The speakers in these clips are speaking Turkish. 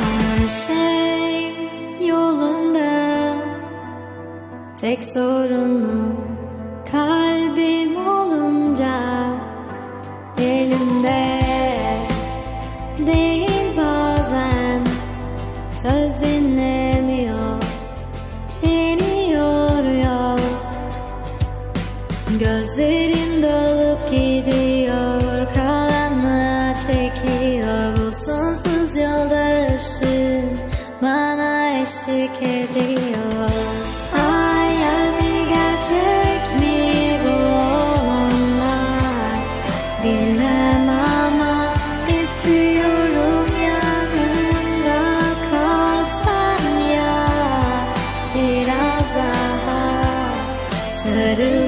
Her şey yolunda. Tek sorunum kalbim Elimde değil bazen Söz dinlemiyor Beni yoruyor Gözlerim dolup gidiyor Karanlığa çekiyor. Bu sonsuz yolda ışığın Bana eşlik ediyor. Hayal mi gerçek I do.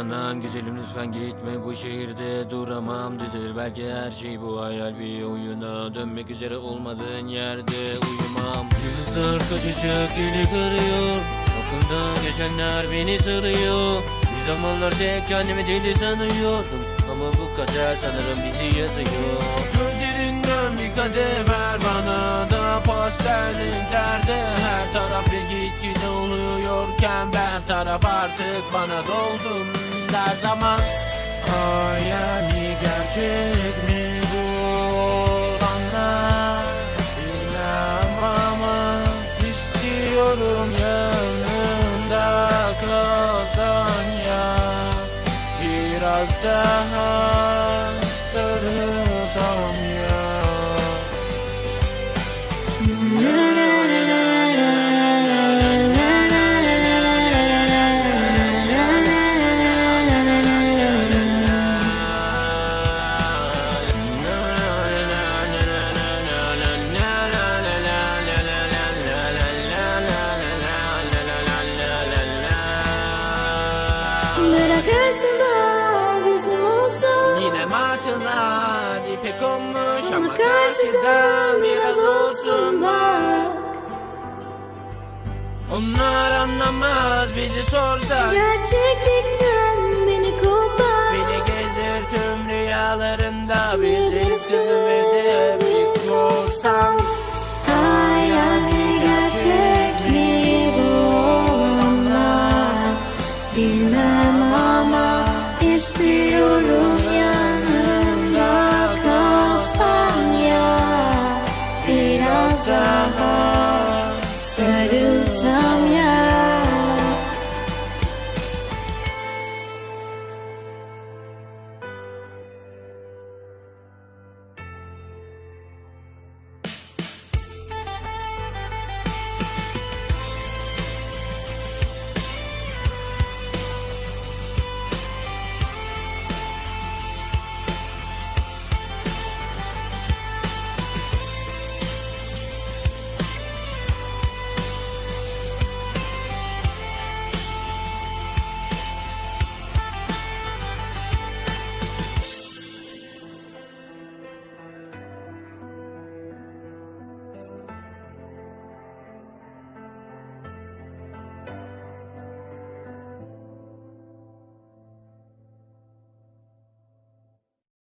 Uzanan Güzelim lütfen gitme bu şehirde duramam Düzelir belki her şey bu hayal bir oyuna Dönmek üzere olmadığın yerde uyumam. Yıldızlar kaçacak ilik arıyor Okuldan geçenler beni sarıyor. Bir zamanlar tek kendimi deli sanıyordum Ama bu kader sanırım bizi yazıyor Gözlerinden bir kadeh ver bana da pastelin terde Her taraf gitgide oluyorken ben taraf artık bana doldum der zaman. Hayali gerçek mi bu? Olanlar ama istiyorum yanında kalsan ya. Biraz daha seni konmuş ama, ama karşıdan biraz olsun bak. Onlar anlamaz bizi sorsak Gerçeklikten beni kopar. Beni gezdir tüm rüyalarında Bir deniz kızı ve de bir korsan? Hayal mi gerçek mi bu olanlar? Bilmem ama istiyorum ya suddenly